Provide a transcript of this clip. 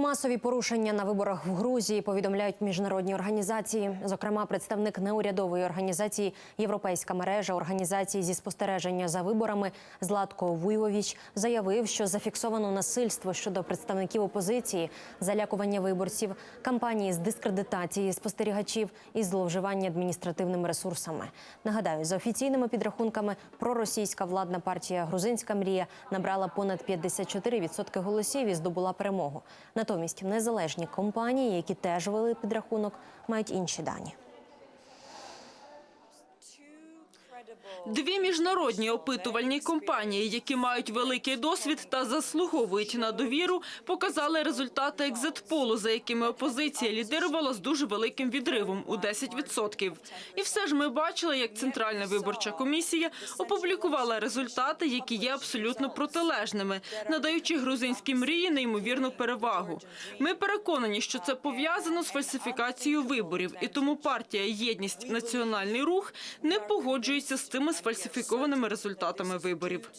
Масові порушення на виборах в Грузії повідомляють міжнародні організації. Зокрема, представник неурядової організації Європейська мережа організацій зі спостереження за виборами Златко Вуйвовіч заявив, що зафіксовано насильство щодо представників опозиції, залякування виборців, кампанії з дискредитації спостерігачів і зловживання адміністративними ресурсами. Нагадаю, за офіційними підрахунками, проросійська владна партія Грузинська мрія набрала понад 54% голосів і здобула перемогу. Натомість незалежні компанії, які теж вели підрахунок, мають інші дані. Дві міжнародні опитувальні компанії, які мають великий досвід та заслуговують на довіру, показали результати екзитполу, за якими опозиція лідирувала з дуже великим відривом у 10%. І все ж ми бачили, як Центральна виборча комісія опублікувала результати, які є абсолютно протилежними, надаючи грузинській мрії неймовірну перевагу. Ми переконані, що це пов'язано з фальсифікацією виборів, і тому партія Єдність Національний рух не погоджується з цими сфальсифікованими результатами виборів.